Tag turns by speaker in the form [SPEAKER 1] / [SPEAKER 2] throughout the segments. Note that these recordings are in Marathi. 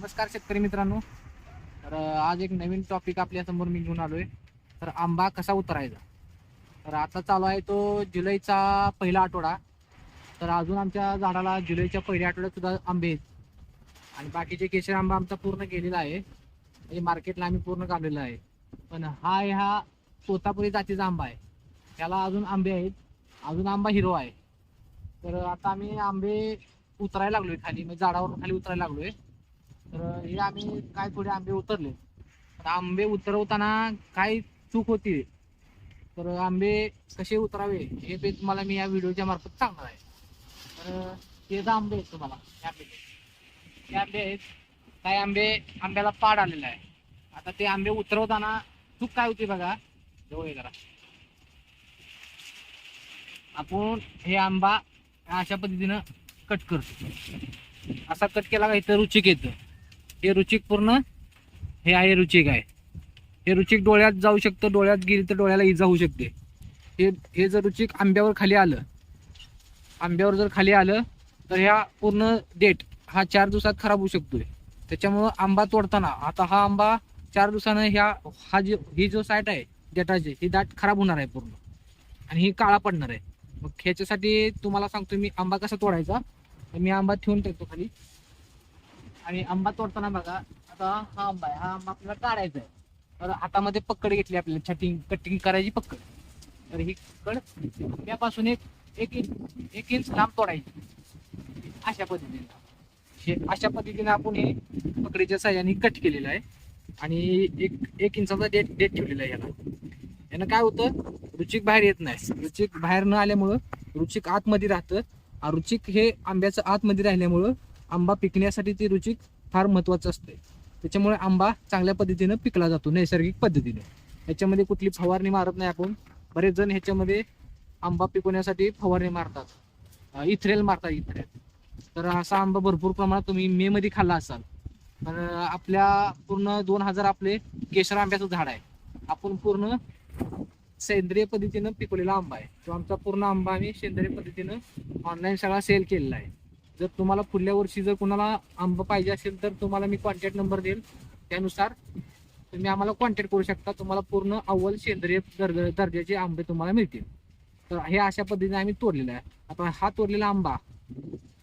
[SPEAKER 1] नमस्कार शेतकरी मित्रांनो. तर आज एक नवीन टॉपिक आपल्यासमोर मी घेऊन आलोय. तर आंबा कसा उतरायचा? तर आता चालू आहे तो जुलैचा पहिला आठवडा. तर अजून आमच्या झाडाला जुलैच्या पहिल्या आठवड्यात सुद्धा आंबे आहेत. आणि बाकीचे केशर आंबा आमचा पूर्ण गेलेला आहे. म्हणजे मार्केटला आम्ही पूर्ण काढलेला आहे. पण हा ह्या तोतापुरी जातीचा आंबा आहे. त्याला अजून आंबे आहेत. अजून आंबा हिरो आहे. तर आता आम्ही आंबे उतरायला लागलोय खाली. म्हणजे झाडावरून खाली उतरायला लागलोय. तर हे आम्ही काय थोडे आंबे उतरले. तर आंबे उतरवताना काय चूक होती? तर आंबे कसे उतरावे? हे ते तुम्हाला मी या व्हिडिओच्या मार्फत सांगणार आहे. तर हे आंबे आहेत तुम्हाला. हे आंबे हे आंबे आहेत. काही आंबे? आंब्याला पाड आलेला आहे. आता ते आंबे उतरवताना चूक काय होती बघा? जवळ करा आपण हे आंबा अशा पद्धतीनं कट करतो. असा कट केला का इथं रुचिक येतं. हे रुचिक पूर्ण हे आहे रुचिक आहे. हे रुचिक डोळ्यात जाऊ शकतं डोळ्यात गेली तर डोळ्याला इजा होऊ शकते. हे हे जर रुचिक आंब्यावर खाली आलं आंब्यावर जर खाली आलं तर ह्या पूर्ण डेट हा चार दिवसात खराब होऊ शकतोय. त्याच्यामुळं आंबा तोडताना आता हा आंबा चार दिवसानं ह्या हा जी ही जो साईट आहे डेटाची ही दाट खराब होणार आहे पूर्ण. आणि ही काळा पडणार आहे. मग ह्याच्यासाठी तुम्हाला सांगतो मी आंबा कसा तोडायचा. तर मी आंबा ठेवून टाकतो खाली. आणि आंबा तोडताना बघा आता हा आंबा आहे. हा आंबा आपल्याला काढायचा आहे. तर हातामध्ये पकड घेतली आपल्याला. छटिंग कटिंग करायची पकड. तर ही कड आंब्यापासून एक एक इंच एक इंच लांब तोडायची. अशा पद्धतीने. हे अशा पद्धतीने आपण हे पकडीच्या साह्याने कट केलेलं आहे. आणि एक एक इंचाचा डेट डेट ठेवलेला आहे याला. यानं काय होतं? रुचिक बाहेर येत नाही. रुचिक बाहेर न आल्यामुळं रुचिक आतमध्ये राहतं. रुचिक हे आंब्याचं आतमध्ये राहिल्यामुळं आंबा पिकण्यासाठी ती रुचिक फार महत्वाचं असते. त्याच्यामुळे आंबा चांगल्या पद्धतीनं पिकला जातो नैसर्गिक पद्धतीने. ह्याच्यामध्ये कुठली फवारणी मारत नाही आपण. बरेच जण ह्याच्यामध्ये आंबा पिकवण्यासाठी फवारणी मारतात. इथरेल इथ्रेल मारतात इथ्रेल. तर असा आंबा भरपूर प्रमाणात तुम्ही मे मध्ये खाल्ला असाल. तर आपल्या पूर्ण दोन हजार आपले केशर आंब्याचं झाड आहे. आपण पूर्ण सेंद्रिय पद्धतीनं पिकवलेला आंबा आहे. तो आमचा पूर्ण आंबा आम्ही सेंद्रिय पद्धतीनं ऑनलाईन सगळा सेल केलेला आहे. जर तुम्हाला पुढल्या वर्षी जर कुणाला आंबा पाहिजे असेल तर तुम्हाला मी कॉन्टॅक्ट नंबर देईल. त्यानुसार तुम्ही आम्हाला कॉन्टॅक्ट करू शकता. तुम्हाला पूर्ण अव्वल सेंद्रिय दर्जाचे आंबे तुम्हाला मिळतील. तर हे अशा पद्धतीने आम्ही तोडलेला आहे. आता हा तोडलेला आंबा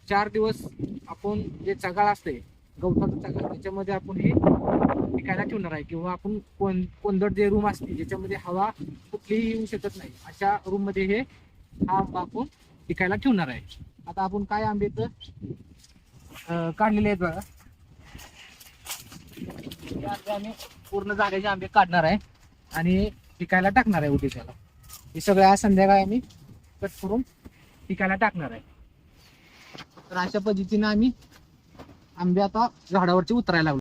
[SPEAKER 1] चार दिवस आपण जे चगाळ असते गवताचं चगाळ त्याच्यामध्ये आपण हे पिकायला ठेवणार आहे. किंवा आपण कोण कोंदट जे रूम असते ज्याच्यामध्ये हवा कुठलीही येऊ शकत नाही अशा रूममध्ये हे हा आंबा आपण पिकायला ठेवणार आहे. आता आपण काय आंबे तर काढलेले आहेत बघा. आंबे आम्ही पूर्ण जागेचे आंबे काढणार आहे आणि पिकायला टाकणार आहे उदेशाला हे सगळं आज संध्याकाळी आम्ही कट करून पिकायला टाकणार आहे. तर अशा पद्धतीने आम्ही आंबे आता झाडावरचे उतरायला लागलो